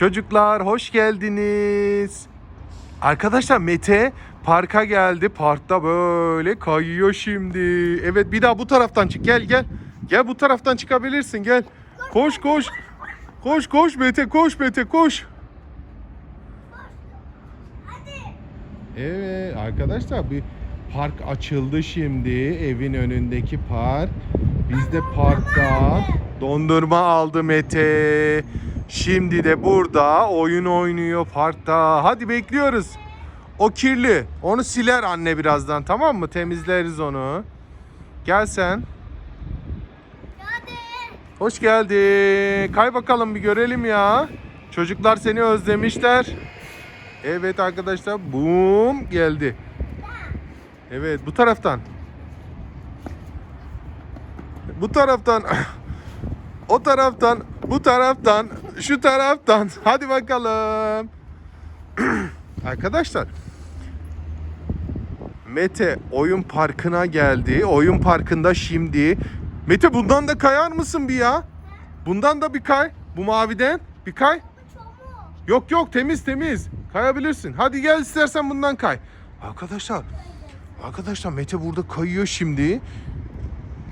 Çocuklar hoş geldiniz. Arkadaşlar Mete parka geldi. Parkta böyle kayıyor şimdi. Evet bir daha bu taraftan çık. Gel gel. Gel bu taraftan çıkabilirsin gel. Koş koş. Koş koş Mete koş Mete koş. Evet arkadaşlar bir park açıldı şimdi. Evin önündeki park. Biz de parkta dondurma aldı Mete. Şimdi de burada oyun oynuyor parkta. Hadi bekliyoruz. O kirli. Onu siler anne birazdan tamam mı? Temizleriz onu. Gel sen. Hadi. Hoş geldin. Kay bakalım bir görelim ya. Çocuklar seni özlemişler. Evet arkadaşlar. Boom geldi. Evet bu taraftan. Bu taraftan. O taraftan. Bu taraftan. Şu taraftan. Hadi bakalım. Arkadaşlar. Mete oyun parkına geldi. Oyun parkında şimdi. Mete bundan da kayar mısın bir ya? Bundan da bir kay. Bu maviden bir kay. Yok yok temiz temiz. Kayabilirsin. Hadi gel istersen bundan kay. Arkadaşlar. Arkadaşlar Mete burada kayıyor şimdi.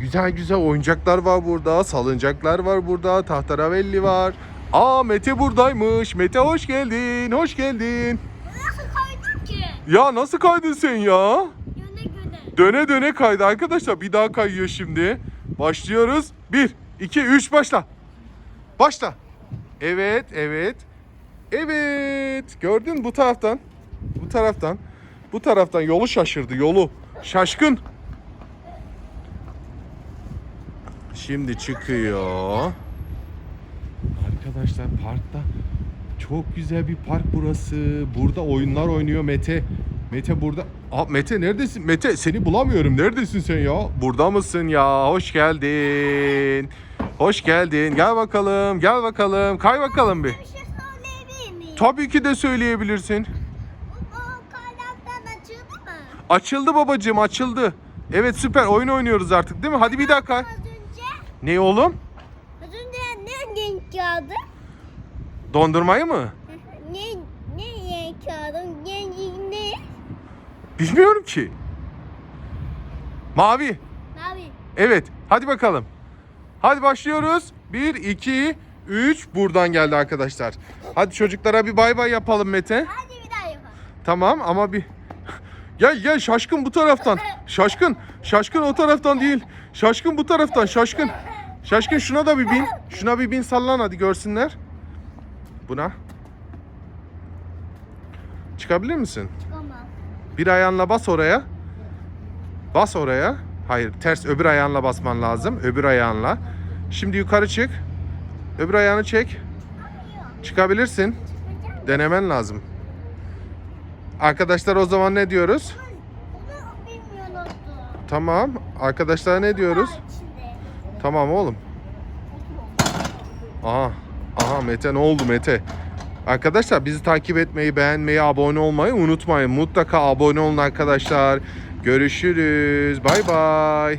Güzel güzel oyuncaklar var burada. Salıncaklar var burada. Tahtaravelli var. Aa Mete buradaymış. Mete hoş geldin. Hoş geldin. Nasıl kaydın ki? Ya nasıl kaydın sen ya? Yöne göre. Döne döne kaydı arkadaşlar. Bir daha kayıyor şimdi. Başlıyoruz. 1, 2, 3 başla. Başla. Evet, evet. Evet. Gördün bu taraftan. Bu taraftan. Bu taraftan yolu şaşırdı yolu. Şaşkın. Şimdi çıkıyor. Arkadaşlar parkta çok güzel bir park burası. Burada oyunlar oynuyor Mete. Mete burada. Aa, Mete neredesin? Mete seni bulamıyorum. Neredesin sen ya? Burada mısın ya? Hoş geldin. Hoş geldin. Gel bakalım. Gel bakalım. Kay bakalım bir. Bir şey söyleyebilir miyim? Tabii ki de söyleyebilirsin. O kaynaktan açıldı mı? Açıldı babacığım açıldı. Evet süper oyun oynuyoruz artık değil mi? Hadi bir daha kay. Az önce, Ne oğlum? az önce ne renk kağıdı? Dondurmayı mı? ne, ne renk kağıdı? Rengi ne? Bilmiyorum ki. Mavi. Mavi. Evet. Hadi bakalım. Hadi başlıyoruz. 1, 2, 3. Buradan geldi arkadaşlar. Hadi çocuklara bir bay bay yapalım Mete. Hadi bir daha yapalım. Tamam ama bir... Gel gel şaşkın bu taraftan. Şaşkın. Şaşkın o taraftan değil. Şaşkın bu taraftan. Şaşkın. Şaşkın şuna da bir bin. Şuna bir bin sallan hadi görsünler. Buna. Çıkabilir misin? Tamam. Bir ayağınla bas oraya. Bas oraya. Hayır ters öbür ayağınla basman lazım. Öbür ayağınla. Şimdi yukarı çık. Öbür ayağını çek. Çıkabilirsin. Denemen lazım. Arkadaşlar o zaman ne diyoruz? Tamam. Arkadaşlar ne diyoruz? Tamam oğlum. Aha. Aha Mete ne oldu Mete? Arkadaşlar bizi takip etmeyi, beğenmeyi, abone olmayı unutmayın. Mutlaka abone olun arkadaşlar. Görüşürüz. Bay bay.